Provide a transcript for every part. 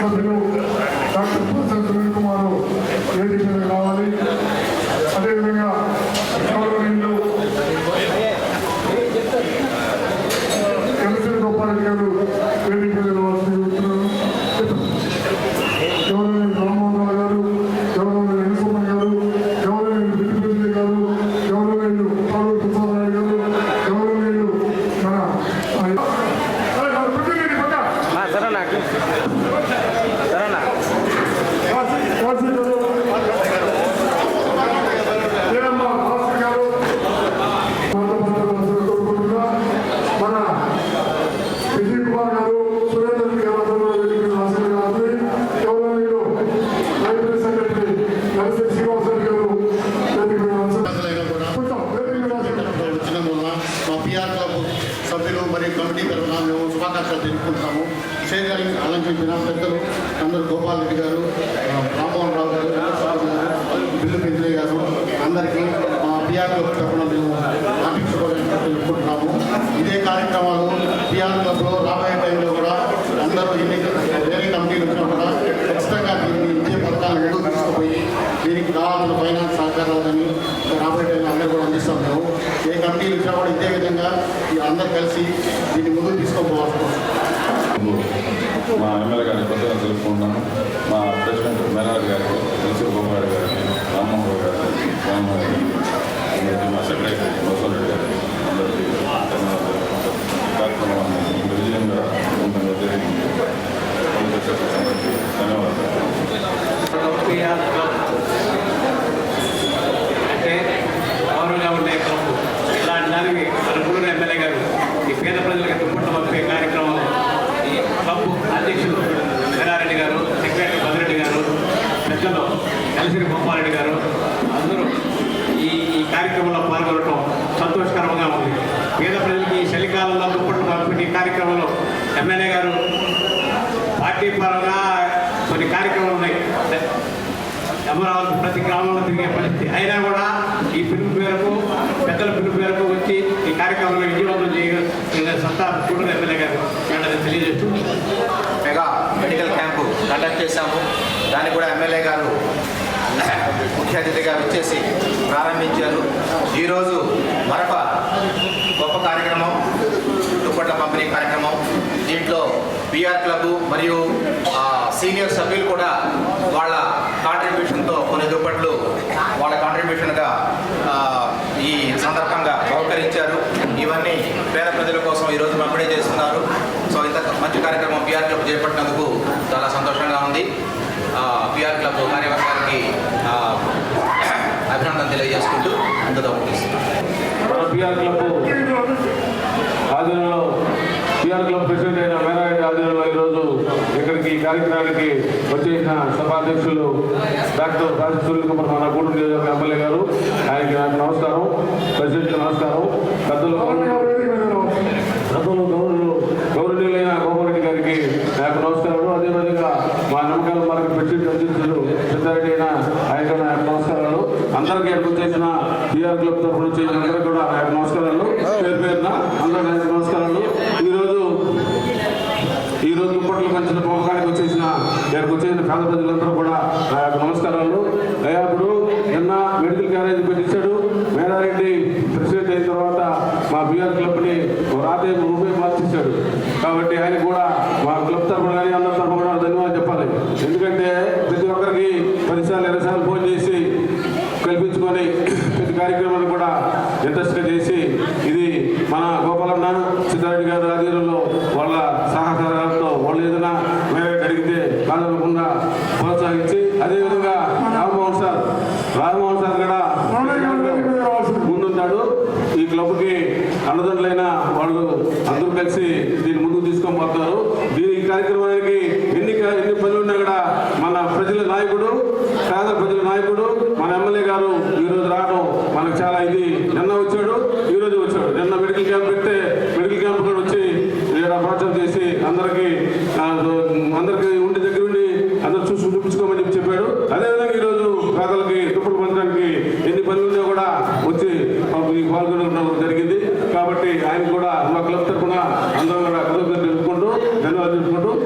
శాసనసభ్యులు doctor professor Sunil Kumar వేదిక మీద రావాలి అదేవిధంగా గౌరవనీయులు ఎమ్మెల్సీ గోపాల్ గారు వేదిక మీద రావాల్సింది కోరుతున్నాను. గౌరవనీయులు రామ్మోహన్ రావు గారు గౌరవనీయులు వెంకటరమణ గారు గౌరవనీయులు బిల్లుపల్లి గారు గౌరవనీయులు పాలూరు ప్రసాద్ రావు గారు గౌరవనీయులు మన అరే, మరి కూర్చోండి, పక్క. సరేనా సరేనా వాసి- వాసి గారు. ఏరమ్మ భాస్కర్ గారు. కోరుకుంటున్నా. మన విజయ్ కుమార్ గారు సురేంద్ర రెడ్డి గారు అందరూ వేదిక మీద ఆశీర్వదించాలి. గౌరవనీయులు లైబ్రరీ సెక్రటరీ నరసింహ శ్రీనివాసరెడ్డి గారు వేదిక మీద ఆశీర్వదించాలి. కూడా కూర్చో, వేదిక మీద ఆశీర్వదించాలి. వచ్చిన మూలన మా పిఆర్ క్లబ్ సభ్యులు మరియు కమిటీ తరఫున మేము శుభాకాంక్షలు తెలుపుకుంటున్నాము షేర్ గారి అలంకరించిన పెద్దలు అందరూ గోపాల్ రెడ్డి గారు రామ్మోహన్ రావు గారు బిల్లు పెంచలే గారు అందరికీ మా పిఆర్ క్లబ్ తరఫున మేము ఆశించుకోవాలని ఇదే కార్యక్రమాలు పిఆర్ క్లబ్లో రాబోయే టైంలో కూడా అందరూ ఎన్ని వేరే కమిటీలు వచ్చినా కూడా ఖచ్చితంగా దీన్ని ఇచ్చే పథకాలను ముందుకు తీసుకుపోయి దీనికి కావాల్సిన ఫైనాన్స్ సహకారాలని రాబోయే టైంలో అందరూ కూడా అందిస్తాం మేము ఏ కమిటీలు ఇచ్చినా కూడా ఇదే విధంగా అందరూ కలిసి దీన్ని ముందుకు తీసుకోపోవాల్సి మా ఎమ్మెల్యే గారిని కొత్తగా తెలుపుకుంటున్నాను మా ప్రెసిడెంట్ మేనర్ గారికి ఎల్సీ గోపాల్ గారికి రామ్మోహన్ రావు గారికి రామ్మోహన్ గారికి అందరికీ మా సెక్రటరీ బసవన్ రెడ్డి గారికి అందరికీ ధన్యవాదాలు. కార్యక్రమాన్ని విజయంగా ఉంటుంది జరిగింది అంటే పౌరులుగా ఉండే క్లబ్ ఇలాంటి దానికి అనుకున్న ఎమ్మెల్యే గారు ఈ పేద ప్రజలకు దుప్పట్లు పంపే కార్యక్రమం అధ్యక్షులు వీరారెడ్డి గారు సెక్రటరీ బదిరెడ్డి గారు పెద్దలు కలిసిరి గోపాలరెడ్డి గారు అందరూ ఈ ఈ కార్యక్రమంలో పాల్గొనడం సంతోషకరంగా ఉంది. పేద ప్రజలకి ఈ చలికాలంలో దుప్పట్లు పంపిణీ కార్యక్రమంలో ఎమ్మెల్యే గారు పార్టీ పరంగా కొన్ని కార్యక్రమాలు ఉన్నాయి. అమరావతి ప్రతి గ్రామంలో తిరిగే పరిస్థితి. అయినా కూడా ఈ పిలుపు మేరకు పెద్దల పిలుపు మేరకు వచ్చి ఈ కార్యక్రమంలో విజయవంతం చేయ సత్తా కూడా ఎమ్మెల్యే గారు తెలియజేస్తూ మెడికల్ క్యాంపు కండక్ట్ చేశాము. దాన్ని కూడా ఎమ్మెల్యే గారు ముఖ్య అతిథిగా వచ్చేసి ప్రారంభించారు. ఈరోజు మరొక గొప్ప కార్యక్రమం దుప్పట్ల పంపిణీ కార్యక్రమం. దీంట్లో పిఆర్ క్లబ్ మరియు సీనియర్ సభ్యులు కూడా వాళ్ళ కాంట్రిబ్యూషన్తో కొన్ని దుప్పట్లు వాళ్ళ కాంట్రిబ్యూషన్గా ఈ సందర్భంగా బహుకరించారు. ఇవన్నీ పేద ప్రజల కోసం ఈరోజు పంపిణీ చేస్తున్నారు కార్యక్రమం పిఆర్ క్లబ్ చేపట్టినందుకు చాలా సంతోషంగా ఉంది పిఆర్ క్లబ్ కార్యవర్గానికి ఆ, అభినందన తెలియజేసుకుంటూ అందులో పిఆర్ క్లబ్ ఆధ్వర్యంలో పిఆర్ క్లబ్ ప్రెసిడెంట్ అయిన మేనారెడ్డి ఆధ్వర్యంలో ఈరోజు ఇక్కడికి ఈ కార్యక్రమానికి వచ్చేసిన సభాధ్యక్షులు డాక్టర్ రాజు సూర్య కుమార్ మన గూడూరు నియోజకవర్గ ఎమ్మెల్యే గారు ఆయనకి నాకు నమస్కారం ప్రెసిడెంట్కి నమస్కారం పెద్దలు. పెద్దలు గౌరవులు గౌరవనీయులైన గోపారెడ్డి గారికి నాకు నమస్కారాలు అదేవిధంగా మా నమ్మకాల మార్గ ప్రెసిడెంట్ అధ్యక్షులు సిద్ధారెడ్డి అయిన ఆయనకు నా యొక్క నమస్కారాలు అందరికీ చేసిన వచ్చేసిన క్లబ్ తరఫున నుంచి అందరికీ కూడా యొక్క నమస్కారాలు. పేరు పేరున అందరూ నమస్కారాలు. ఈరోజు ఈ రోజు దుప్పట్లు పంచిన పంపకానికి వచ్చేసిన ఇక్కడికి వచ్చేసిన పేద ప్రజలందరూ కూడా నా యొక్క నమస్కారాలు. అయ్యా ఇప్పుడు నిన్న మెడికల్ క్యారేజ్ పెట్టించాడు. మేడారెడ్డి ప్రెసిడెంట్ అయిన తర్వాత మా బీఆర్ క్లబ్ని రాత్రి రూపాయి మార్చేశాడు. కాబట్టి ఆయన కూడా మా క్లబ్ తరఫున కానీ అందరి తరఫున కూడా ధన్యవాదాలు చెప్పాలి ఎందుకంటే ప్రతి ఒక్కరికి పదిసార్లు ఇరవై సార్లు ఫోన్ చేసి కల్పించుకొని ప్రతి కార్యక్రమాన్ని కూడా ఇంట్రెస్ట్గా చేసి ఇది మన గోపాలన్న సిద్ధారెడ్డి గారి ఆధ్వర్యంలో వాళ్ళ సహకారాలతో వాళ్ళు ఏదైనా మేరే అడిగితే కాదనకుండా ప్రోత్సహించి అదేవిధంగా రామ్మోహన్ సార్ రామ్మోహన్ సార్ కూడా ముందున్నాడు ఈ క్లబ్కి అన్నదండలైన వాళ్ళు అందరూ కలిసి దీన్ని ముందుకు తీసుకొని పోతున్నారు దీని ఈ కార్యక్రమానికి ఎన్ని కా- ఎన్ని పనులు ఉన్నా కూడా మన ప్రజల నాయకుడు పేద ప్రజల నాయకుడు మన ఎమ్మెల్యే గారు ఈ రోజు రావడం మనకు చాలా ఇది నిన్న వచ్చాడు ఈ రోజు వచ్చాడు. నిన్న మెడికల్ క్యాంప్ పెడితే మెడికల్ క్యాంప్ కూడా వచ్చి ఇక్కడ ప్రోత్సాహం చేసి అందరికీ ఆ, అందరికీ ఉండి దగ్గర ఉండి అందరు చూసి చూపించుకోమని చెప్పి చెప్పాడు అదేవిధంగా ఈరోజు పేదలకి దుప్పటి పంచడానికి ఎన్ని పనులు ఉన్నా కూడా వచ్చి పాల్గొనడం జరిగింది కాబట్టి ఆయన కూడా మా క్లబ్ తరఫున అందరం కూడా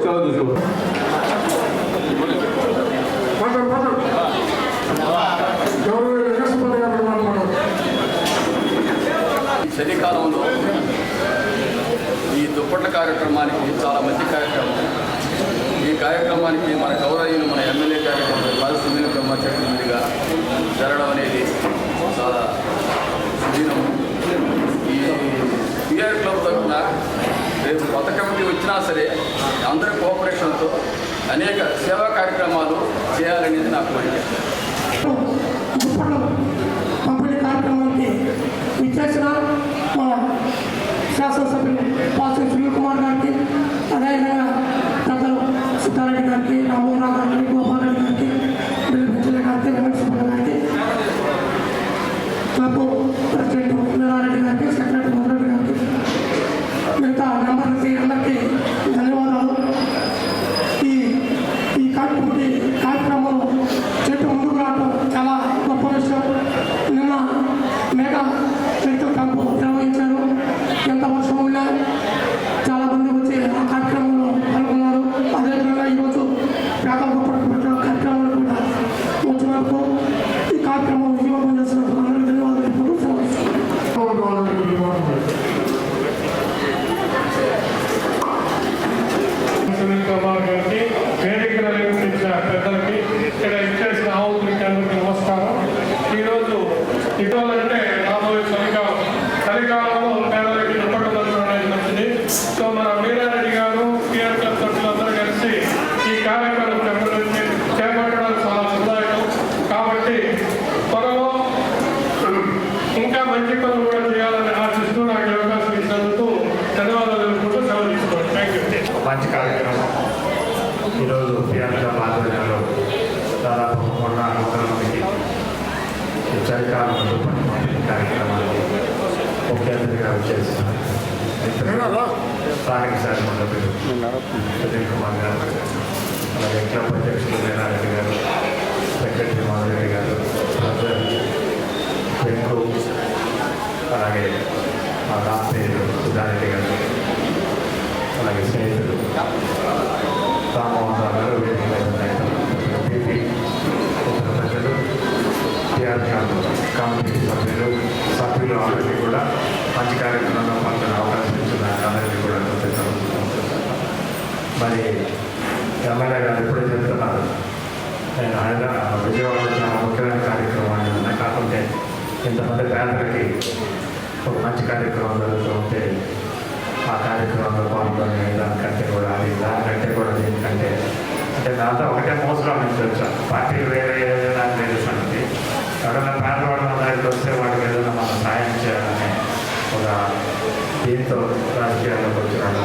సెలవు తీసుకుంటాం మాట్లాడు మాట్లాడు గౌరవ వెంకటేశ్వర గారు మాట్లాడు చలికాలంలో ఈ దుప్పట్ల కార్యక్రమానికి చాలా మంచి కార్యక్రమం ఈ కార్యక్రమానికి మన గౌరవీయులు మన ఎమ్మెల్యే కార్యక్రమం బాల సునీల్ బ్రహ్మ చేతుల మీదుగా జరగడం అనేది చాలా సుదీనం ఈ పిఆర్ క్లబ్ తరఫున రేపు కొత్త కమిటీ వచ్చినా సరే అందరి కోఆపరేషన్తో అనేక సేవా కార్యక్రమాలు చేయాలనేది నా కోరిక దుప్పట్లు పంపిణీ కార్యక్రమానికి విచ్చేసిన మన శాసనసభ్యులు పాసి సునీల్ కుమార్ గారికి అదేవిధంగా పెద్దలు సిద్ధారెడ్డి గారికి రామోరావు గారికి గోపాల్ రెడ్డి గారికి ఢిల్లీ పెంచలే గారికి వెంకట సుబ్బయ్య గారికి క్లబ్ ప్రెసిడెంట్ వీరారెడ్డి గారికి సెక్రటరీ మధురెడ్డి గారికి మిగతా మెంబర్లకి అందరికీ ధన్యవాదాలు ఈ ఈ కార్యక్రమం కార్యక్రమంలో చెట్టు ముందుకు రావడం చాలా గొప్ప విషయం నిన్న మేఘ చెట్టు క్యాంపు నిర్వహించారు ఎంత వర్షం ఉన్నా చాలా మంది వచ్చి ఆ కార్యక్రమంలో పాల్గొన్నారు అదేవిధంగా ఈరోజు పేదలకు పట్టుబట్టిన కార్యక్రమాలు కూడా వచ్చినందుకు ఈ కార్యక్రమం విజయవంతం చేసినందుకు అందరికీ ధన్యవాదాలు ఇప్పుడు సెలవు తీసుకుంటున్నాను. సునీల్ కుమార్ గారికి వేదికను నిర్వహించిన పెద్దలకి ఇక్కడ ఇచ్చేసిన ఆవులకి అందరికీ నమస్కారం ఈరోజు ఇటీవలంటే రాబోయే చలికాలం చలికాలంలో పేదలకి దుప్పట్లు పంచడం అనేది మంచిది సో మన వీరారెడ్డి గారు పిఆర్ క్లబ్ సభ్యులందరూ కలిసి ఈ కార్యక్రమం చేపట్టి చేపట్టడం చాలా సందాయకం కాబట్టి త్వరలో ఇంకా మంచి పనులు కూడా చేయాలని ఆశిస్తూ నాకు ఈ అవకాశం ఇచ్చినందుకు ధన్యవాదాలు తెలుపుకుంటూ సెలవు తీసుకోండి థ్యాంక్ యూ మంచి కార్యక్రమం. ఈరోజు ప్రియాంక ఆధ్వర్యంలో దాదాపు మొన్న వందల మందికి చలికాలం దుప్పటి కార్యక్రమానికి ముఖ్య అతిథిగా వచ్చేసిన స్థానిక శాఖ మంత్రులు సునీల్ కుమార్ గారు అలాగే క్లబ్ అధ్యక్షులు వీరారెడ్డి గారు సెక్రటరీ మాధురెడ్డి గారు ప్రెసిడెంట్ అలాగే మా రాష్ట్రీయులు సుధారెడ్డి గారు. అలాగే స్నేహితులు. రామోహన్ రావు గారు ప్రజలు టీఆర్ కమిటీ సభ్యులు సభ్యులు అందరికీ కూడా మంచి కార్యక్రమంలో పాల్గొనే అవకాశం ఇచ్చిన అందరికీ కూడా మరి ఎమ్మెల్యే గారు ఇప్పుడే చెప్తున్నారు. నేను ఆయన విజయవాడ చాలా ముఖ్యమైన కార్యక్రమాన్ని ఉన్నాయి కాకుంటే ఇంతమంది పేదలకి ఒక మంచి కార్యక్రమం జరుగుతూ ఉంటే ఆ కార్యక్రమంలో పాల్గొనే దానికంటే కూడా అది దానికంటే కూడా దీనికంటే అంటే దాంతో ఒకటే మోసలో నుంచి వచ్చాం. పార్టీ వేరే ఏదైనా లేదు సంగతి ఎవరైనా పేదవాడు మన దగ్గరికి వస్తే వాడికి ఏదైనా మనం సాయం చేయాలని ఒక దీంతో రాజకీయాల్లోకి వచ్చినాడు.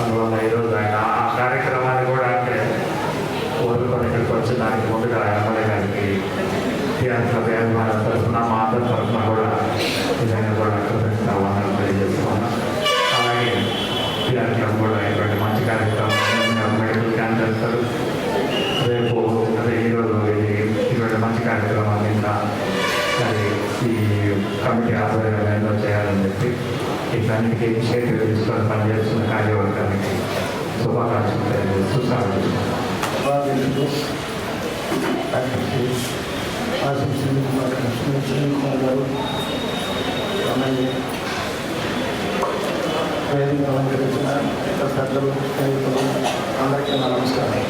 అందువల్ల ఈరోజు ఆయన ఆ కార్యక్రమాన్ని కూడా అంటే కోరుకొని ఇక్కడికి వచ్చి దానికి ముందుగా ఎమ్మెల్యే గారికి టీఆర్ఎస్లో వేదమైన తరఫున మా అందరి తరఫున కూడా నిజంగా కూడా కృతజ్ఞతలు టీఆర్ఎస్లో కూడా ఇటువంటి మంచి కార్యక్రమం మెడికల్ క్యాంప్ చేస్తారు రేపు అదే ఈరోజు ఇది ఇటువంటి మంచి కార్యక్రమాన్ని ఇంకా అది ఈ కమిటీ ఆధ్వర్యంలో ఏదో చేయాలని చెప్పి ఇట్లాంటికి ఇనిషియేటివ్ తీసుకొని పనిచేస్తున్న కార్యవర్గానికి శుభాకాంక్షలు తెలియజేస్తూ గారు అలాగే వేదిక అలంకరించిన ఇతర పెద్దలు స్నేహితులు అందరికీ నా నమస్కారం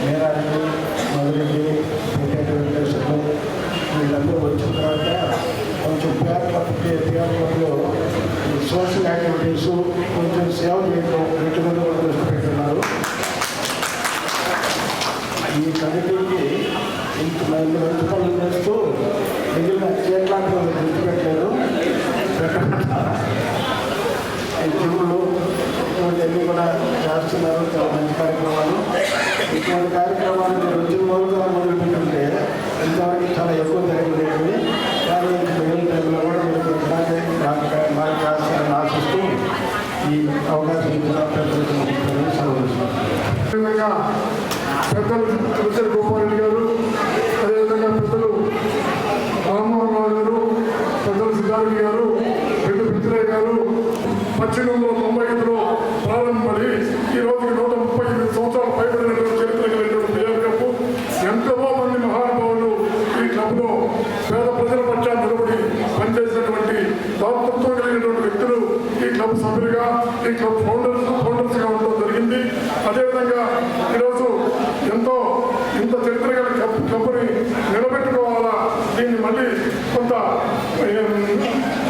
మేరాజు మధురెడ్డి వెంకట వెంకటేశ్వర్లు వీళ్ళందరూ వచ్చిన తర్వాత కొంచెం PR club PR social activities కొంచెం సేవ చేయడం వీటి మీద కూడా దృష్టి పెట్టున్నారు ఈ కమిటీకి ఇంత మంది మంచి పనులు చేస్తూ మిగిలిన చేట్లాంటి వాళ్ళు దృష్టి పెట్టారు పెట్టమంటారా ఈ జిమ్లు ఇటువంటివన్నీ కూడా చేస్తున్నారు. చాలా మంచి కార్యక్రమాలు. ఇటువంటి కార్యక్రమాలు మీరు వచ్చిన రోజుగా మొదలుపెట్టుంటే ఇంతవరకు చాలా ఎక్కువ జరిగింది. కానీ మిగిలిన టైంలో కూడా మీరు ఇలాగే నాకు చేస్తారని ఆశిస్తూ ఈ అవకాశం ఇచ్చిన పెద్దలకు సెలవు పెద్దలు తులసి గోపారెడ్డి గారు అదేవిధంగా పెద్దలు రామ్మోహన్ రావు గారు పెద్దలు సిద్ధారెడ్డి గారు పెద్ద పిత్రయ్య గారు పద్దెనిమిది వందల తొంభై ఐదులో క్లబ్ సభ్యులుగా ఈ క్లబ్ ఫౌండర్స్ ఫౌండర్స్గా ఉండడం జరిగింది అదేవిధంగా ఈరోజు ఎంతో ఇంత చరిత్ర గల క్లబ్ క్లబ్ని నిలబెట్టుకోవాలా దీన్ని మళ్ళీ కొంత ఏం,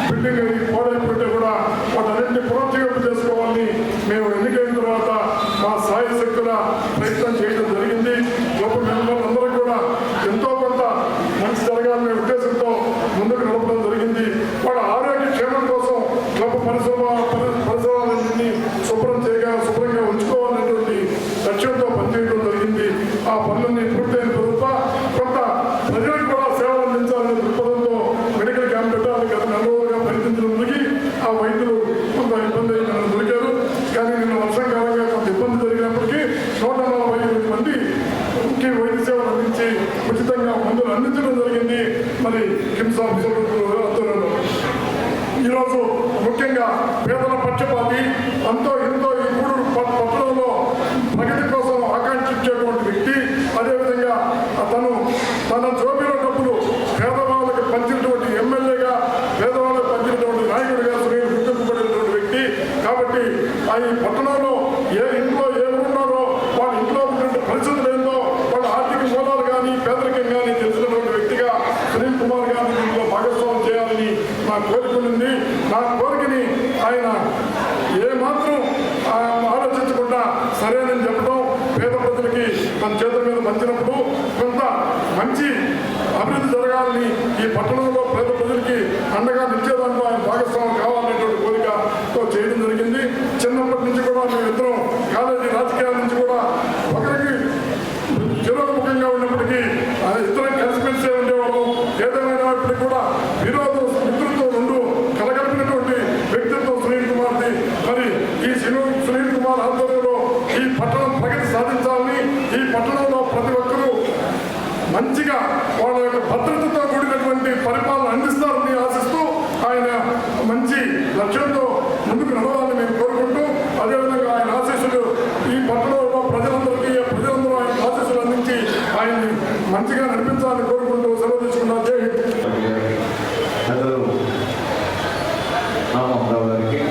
బిల్డింగ్ అది పాడైపోతే కూడా వాటన్నింటినీ పునరుజ్జీవింప చేసుకోవాలని మేము ఎన్నికైన తర్వాత మా సాయ శక్తుల ప్రయత్నం చేయడం జరిగింది క్లబ్ మెంబర్లు అందరూ కూడా ఎంతో కొంత మంచి జరగాలనే ఉద్దేశంతో ముందుకు నడపడం జరిగింది వాళ్ళ ఆరోగ్య క్షేమం కోసం క్లబ్ పరిశ్రమ పరి- పరిసరాలన్నింటినీ శుభ్రం చేయగా శుభ్రంగా ఉంచుకోవాలనేటువంటి లక్ష్యంతో పనిచేయడం జరిగింది. ఆ పనులన్నీ పూర్తయిన తరువాత కొంత ప్రజలకు కూడా సేవలు అందించాలనే దృక్పథంతో మెడికల్ క్యాంప్ పెట్టాలని గత నెల రోజులుగా ప్రయత్నించినందుకు ఆ వైద్యులు కొంత ఇబ్బంది అయి మనకు దొరికారు కానీ నిన్న వర్షం కాలంగా కొంత ఇబ్బంది జరిగినప్పటికీ నూట నలభై ఎనిమిది మంది కి వైద్య సేవలు అందించి ఉచితంగా మందులు అందించడం జరిగింది మరి కిమ్స్ ఆఫీసర్ ఆధ్వర్యంలో ఈరోజు ముఖ్యంగా పేదల పక్షపాతి అంతో ఎంతో ఈ గూడూరు పట్- పట్టణంలో ప్రగతి కోసం ఆకాంక్షించేటువంటి వ్యక్తి అదేవిధంగా తను తన జోబిలో డబ్బులు పేదవాళ్ళకి పంచినటువంటి ఎమ్మెల్యేగా పేదవాళ్ళకి పంచినటువంటి నాయకుడిగా సునీల్ గుర్తింపబడినటువంటి వ్యక్తి కాబట్టి ఆ ఈ పట్టణంలో ఏ ఇంట్లో ఏమున్నారో వాళ్ళ ఇంట్లో ఉన్నటువంటి పరిస్థితులు ఏందో వాళ్ళ ఆర్థిక మూలాలు కానీ పేదరికం కానీ తెలిసినటువంటి వ్యక్తిగా సునీల్ కుమార్ గారిని దీంట్లో భాగస్వామ్యం చేయాలని నా కోరిక ఉంది నా కోరికని ఆయన ఏమాత్రం ఆ, ఆలోచించకుండా సరేనని చెప్పడం పేద ప్రజలకి తన చేతుల మీద పంచినప్పుడు కొంత మంచి అభివృద్ధి జరగాలని ఈ పట్టణంలో పేద ప్రజలకి అండగా నిలిచేదాంట్లో ఆయన భాగస్వామ్యం కావాలనేటువంటి కోరికతో చేయడం జరిగింది చిన్నప్పటి నుంచి కూడా మేము ఇద్దరం కాలేజీ రాజకీయాల నుంచి కూడా ఒకరికి చిరోముఖంగా ఉన్నప్పటికీ ఆ ఇద్దరం కలిసిమెలిసే ఉండేవాళ్ళం ఏదేమైనప్పటికీ కూడా విరోధం మిత్రులతో రెండు కలగలిపినటువంటి వ్యక్తిత్వం సునీల్ కుమార్ది మరి ఈ సునీల్ సునీల్ కుమార్ ఆధ్వర్యంలో ఈ పట్టణం ప్రగతి సాధించాలని ఈ పట్టణంలో ప్రతి ఒక్కరూ మంచిగా వాళ్ళ యొక్క భద్రతతో కూడినటువంటి పరిపాలన అందిస్తారు ఆశిస్తూ ఆయన మంచి లక్ష్యంతో ముందుకు నడవాలని మేము కోరుకుంటూ అదేవిధంగా ఆయన ఆశీస్సులు ఈ పట్టణంలో ప్రజలందరికీ ప్రజలందరూ ఆయన ఆశీస్సులు అందించి ఆయన్ని మంచిగా నడిపించాలని కోరుకుంటూ సెలవు తీసుకున్నాను జై హింద్ పెద్దలు రామోహన్ గారికి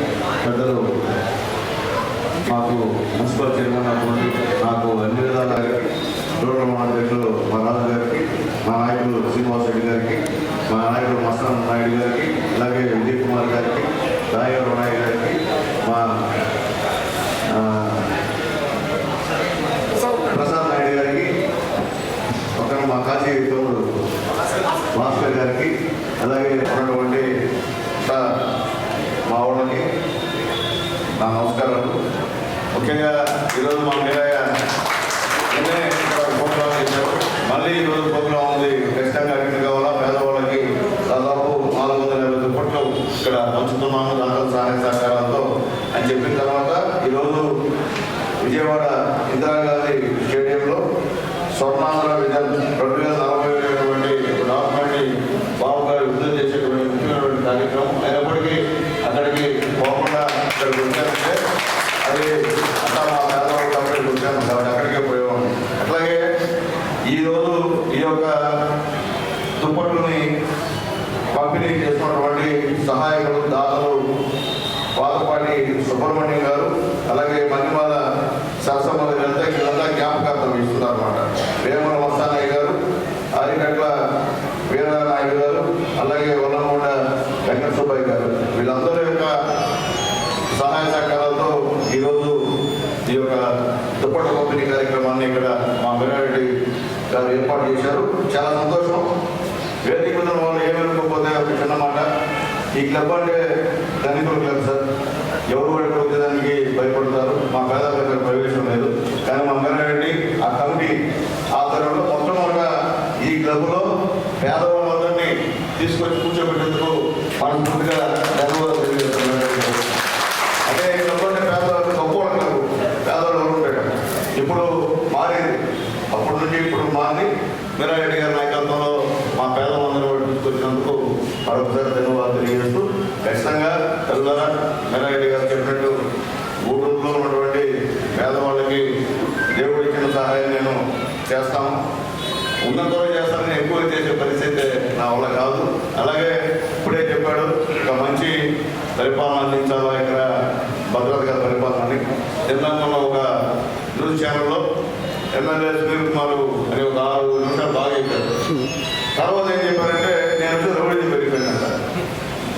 పెద్దలు మాకు మున్సిపల్ చైర్మన్ అటువంటి నాకు అన్ని విధాల రూరల్ అధ్యక్షులు మా రాజు గారికి మా నాయకులు శ్రీనివాస్ రెడ్డి గారికి మా నాయకులు మస్తాన్ నాయుడు గారికి అలాగే విజయ్ కుమార్ గారికి రాయవరం నాయుడు గారికి మా ప్రసాద్ నాయుడు గారికి ఒక మా కాశీ తమ్ముడు భాస్కర్ గారికి అలాగే ఉన్నటువంటి మా వాళ్ళకి నా నమస్కారాలు. ముఖ్యంగా ఈరోజు మా మీరయ్య నిన్నే ప్రోగ్రాం చేశారు. మళ్ళీ ఈరోజు ప్రోగ్రాం ఉంది ఖచ్చితంగా అక్కడ కావాలా పేదవాళ్ళకి దాదాపు నాలుగు వందల యాభై దుప్పట్లు ఇక్కడ పంచుతున్నాము దాంట్లో సహాయ సహకారాలతో అని చెప్పిన తర్వాత ఈరోజు విజయవాడ ఇందిరాగాంధీ స్టేడియంలో స్వర్ణాంధ్ర విధానం రెండు వేల నలభై అనేటువంటి ఒక డాక్యుమెంట్ని బాబు గారు విడుదల చేసేటువంటి ముఖ్యమైనటువంటి కార్యక్రమం. అయినప్పటికీ అక్కడికి పోకుండా ఇక్కడికి వచ్చారంటే అది అంతా మా పేదవాళ్ళు కాబట్టి వచ్చాము కాబట్టి అక్కడికే పోయేవాము అట్లాగే ఈరోజు ఈ యొక్క దుప్పట్లని పంపిణీ చేస్తున్నటువంటి సహాయకులు దాతలు పాతపాటి సుబ్రహ్మణ్యం గారు అలాగే మణిమాల సరసమ్మ గారు ఏర్పాటు చేశారు. చాలా సంతోషం. వేదిక ఉన్న వాళ్ళు ఏమనుకోకపోతే ఒక చిన్న మాట. ఈ క్లబ్ అంటే ధనికుల క్లబ్ సార్. ఎవరు కూడా దానికి వచ్చేదానికి భయపడతారు. మా పేదలకు ప్రవేశం లేదు. కానీ మా వీరారెడ్డి ఆ కమిటీ ఆధ్వర్యంలో మొట్టమొదట ఈ క్లబ్లో పేదవాళ్ళందరినీ తీసుకొచ్చి కూర్చోబెట్టేందుకు మనస్ఫూర్తిగా వీరారెడ్డి గారి నాయకత్వంలో మా పేదలందరూ తీసుకొచ్చినందుకు మరొకసారి ధన్యవాదాలు తెలియజేస్తూ ఖచ్చితంగా తెల్లారా వీరారెడ్డి గారు చెప్పినట్టు గూడూరులో ఉన్నటువంటి పేదవాళ్ళకి దేవుడు ఇచ్చిన సహాయం నేను చేస్తాను. ఉన్నంత వరకు చేస్తానని ఎక్కువ చేసే పరిస్థితి నా వల్ల కాదు. అలాగే ఇప్పుడే చెప్పాడు ఒక మంచి పరిపాలన అందించాలా ఇక్కడ భద్రతగా పరిపాలనని. తెలంగాణలో ఒక న్యూస్ ఛానల్లో ఎమ్మెల్యే సునీల్ కుమారు అనే ఒక ఆరు బాగా అయిపోయాడు తర్వాత ఏం చెప్పారంటే నేను వచ్చి రౌడీ పెరిగిపోయానంట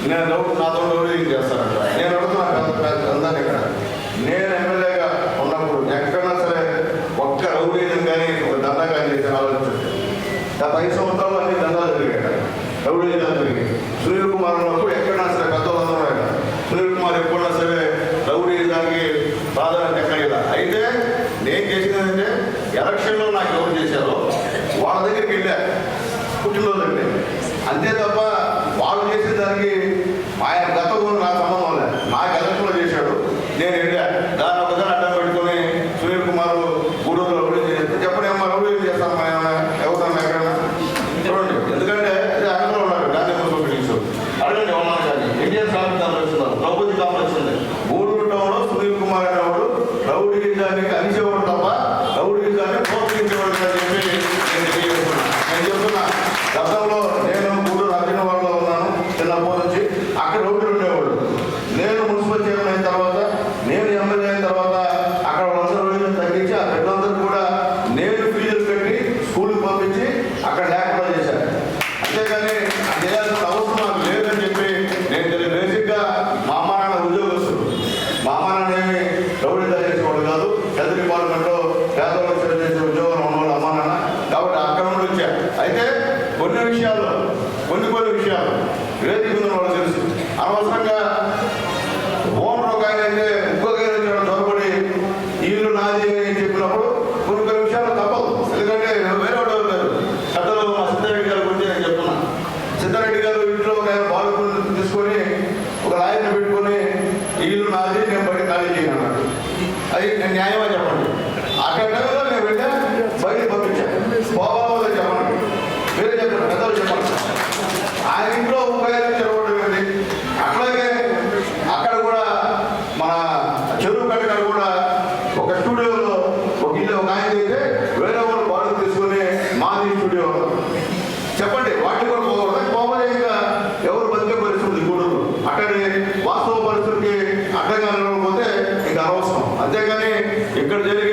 నేను రౌడీ నాతో రౌడీ చేస్తానంట నేను అడుగుతున్నా అందరినీ ఇక్కడ. నేను ఎమ్మెల్యేగా ఉన్నప్పుడు ఎక్కడన్నా సరే ఒక్క రౌడీని కానీ ఒక దందా కానీ చేసిన ఆలోచించండి గత ఐదు సంవత్సరాలు అన్ని దందాలు జరిగాయి రౌడీ దందాలు జరిగాయి సునీల్ కుమార్ ఉన్నప్పుడు ఎక్కడన్నా సరే పెద్ద సునీల్ కుమార్ ఎప్పుడన్నా సరే రౌడీ దానికి ప్రాధాన్యత ఎక్కడ అయితే నేను చేసింది ఎలక్షన్లో నాకు ఎవరు చేశారో వాళ్ళ దగ్గరికి వెళ్ళారు పుట్టినరోజు అంతే తప్ప వాళ్ళు చేసిన దానికి మా గతంలో నా సంబంధం లేదు నా గతంలో చేశాడు. నేను వెళ్ళా దాని ఒకదాని అడ్డం పెట్టుకుని సునీల్ కుమార్ గూడూరులో చెప్పండి ఏమో ఎవరు చేస్తాను ఎవరుతాను ఎక్కడైనా? చూడండి ఎందుకంటే అది అక్కడ ఉన్నారు గాంధీ బిల్డింగ్స్ అడగండి వాళ్ళ ఇండియన్ కాంగ్రెస్ కాంగ్రెస్ వచ్చింది ద్రౌపది కాంగ్రెస్ ఉంది. Gudur Yeah. Teşekkür ederim.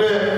그래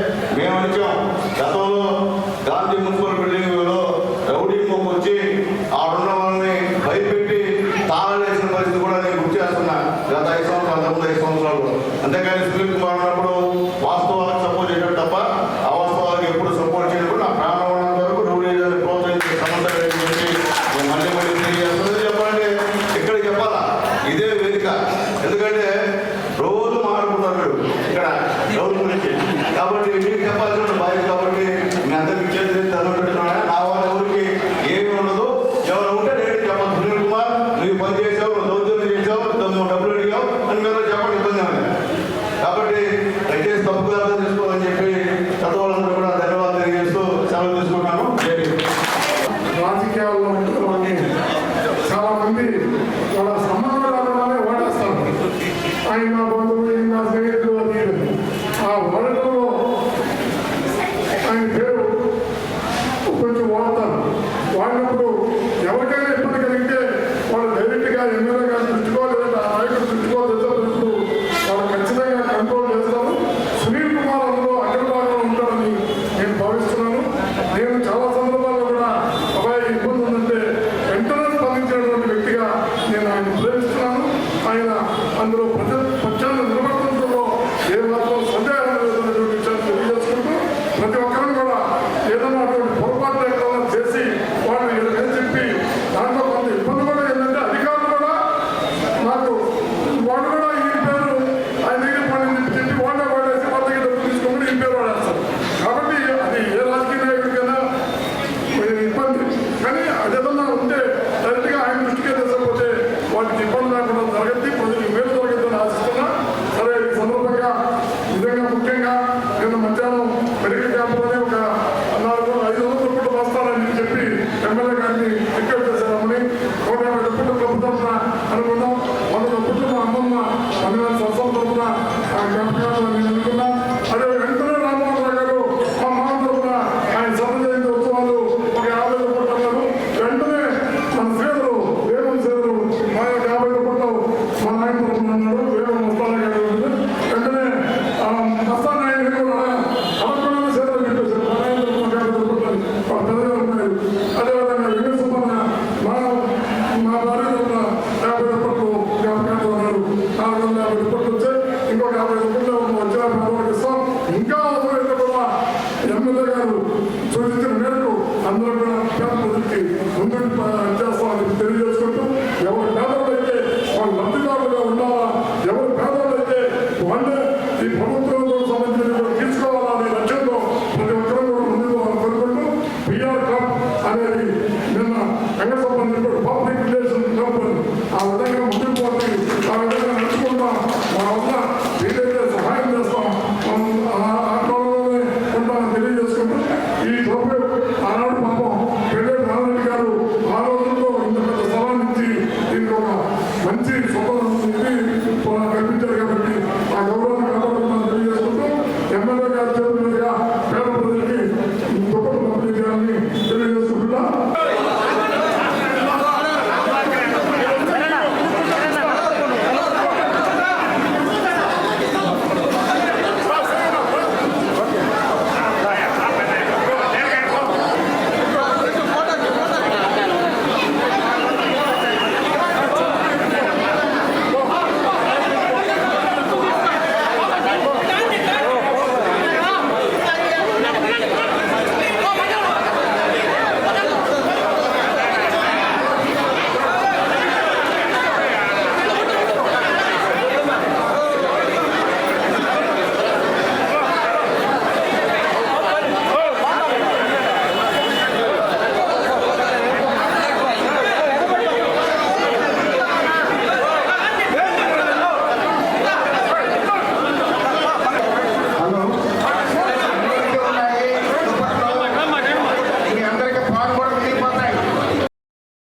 wonderful